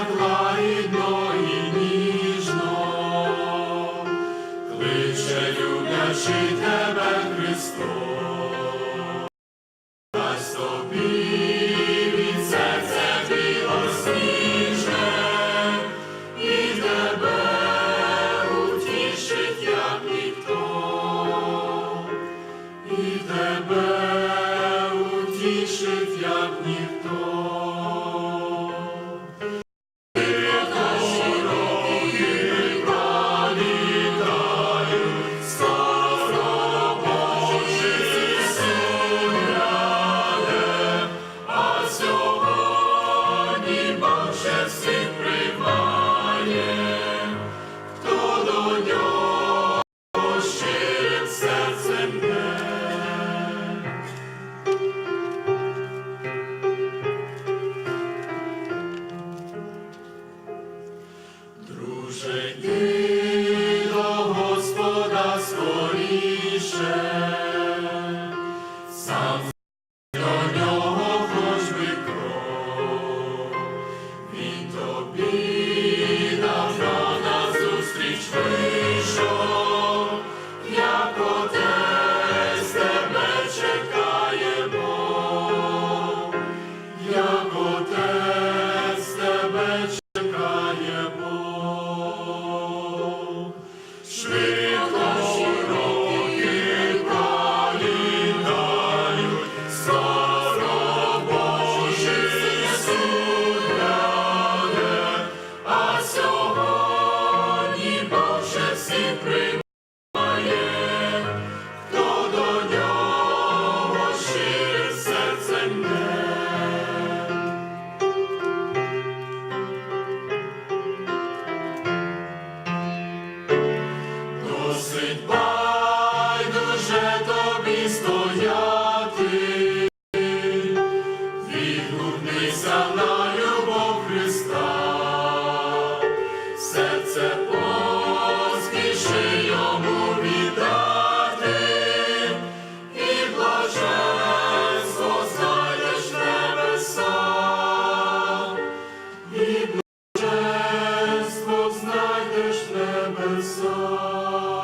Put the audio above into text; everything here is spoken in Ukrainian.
так ніжно, кличе люблячи тебе Христос, дасть тобі від серця білосніже, і тебе утішить, як ніхто, і тебе утішить, як ніхто. You. Надійся любов Христа, серце поспіши йому і блаженство знайдеш небеса, і блаженство знайдеш небеса.